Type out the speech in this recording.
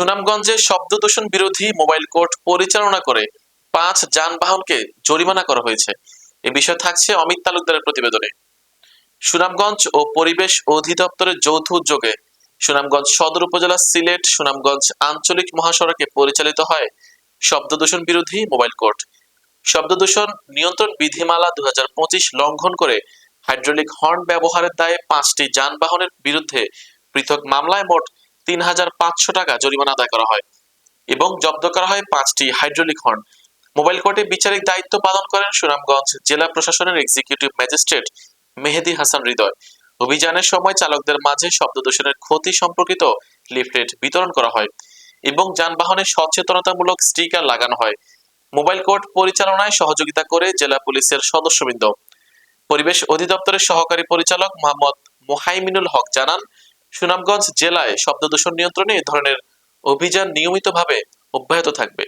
সুনামগঞ্জে শব্দ দূষণ বিরোধী মোবাইল কোর্ট পরিচালনা করে পাঁচ যানবাহনকে জরিমানা করা হয়েছে। এ বিষয়ে থাকছে অমিত তালুকদারের প্রতিবেদনে। সুনামগঞ্জ ও পরিবেশ অধিদপ্তরের যৌথ উদ্যোগে সুনামগঞ্জ সদর উপজেলা সিলেট, সুনামগঞ্জ আঞ্চলিক মহাসড়কে পরিচালিত হয় শব্দ দূষণ বিরোধী মোবাইল কোর্ট। শব্দ দূষণ নিয়ন্ত্রণ বিধিমালা দুই হাজার পঁচিশ লঙ্ঘন করে হাইড্রোলিক হর্ন ব্যবহারের দায়ে পাঁচটি যানবাহনের বিরুদ্ধে পৃথক মামলায় মোট তিন হাজার পাঁচশো টাকা জরিমানা আদায় করা হয় এবং জব্দ করা হয় পাঁচটি হাইড্রোলিক হর্ন। মোবাইল কোর্টে বিচারিক দায়িত্ব পালন করেন সুনামগঞ্জ জেলা প্রশাসনের এক্সিকিউটিভ ম্যাজিস্ট্রেট মেহেদি হাসান হৃদয়। অভিযানের সময় চালকদের মাঝে শব্দ দূষণের ক্ষতি সম্পর্কিত লিফলেট বিতরণ করা হয় এবং যানবাহনে সচেতনতামূলক স্টিকার লাগানো হয়। মোবাইল কোর্ট পরিচালনায় সহযোগিতা করে জেলা পুলিশের সদস্যবৃন্দ। পরিবেশ অধিদপ্তরের সহকারী পরিচালক মোহাম্মদ মোহাইমিনুল হক জানান সুনামগঞ্জ জেলায় শব্দ দূষণ নিয়ন্ত্রণে এ ধরনের অভিযান নিয়মিতভাবে অব্যাহত থাকবে।